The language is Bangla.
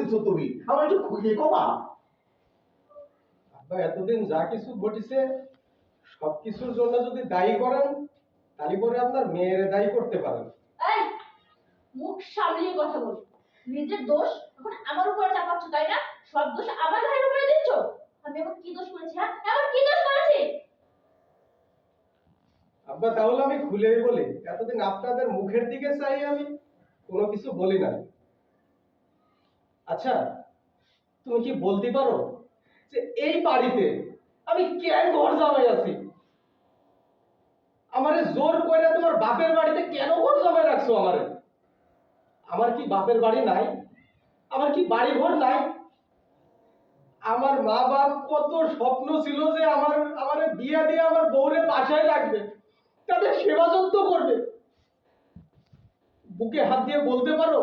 করতেছো তুমি? আমার একটু খুলে কমা। আব্বা এতদিন যা কিছু ঘটেছে সব কিছুর জন্য যদি দায়ী করেন তাহলে পরে আপনার মেয়েরে দায়ী করতে পারেন। এই মুখ সামলিয়ে কথা বল। নিজের দোষ এখন আমার উপরে চাপাচ্ছ তাই না? সব দোষ আমার উপরে দিচ্ছ? আমি এমন কি দোষ করেছি হ্যাঁ? এমন কি দোষ করেছি? আব্বা তাহলে আমি খুলেই বলি এতদিন আপনাদের মুখের দিকে চাই আমি কোনো কিছু বলি না আচ্ছা তুমি কি বলতে পারো যে এই বাড়িতে আমি কেন ঘর জামাই আছি? আমারে জোর করে তোমার বাপের বাড়িতে কেন ঘর জামাই রাখছো আমারে? আমার কি বাপের বাড়ি নাই? আমার কি বাড়ি ঘর নাই? আমার মা বাপ কত স্বপ্ন ছিল যে আমার আমার বিয়ে দিয়ে আমার বউরে বাসায় রাখবে, তাদের সেবা যত্ন করবে। বুকে হাত দিয়ে বলতে পারো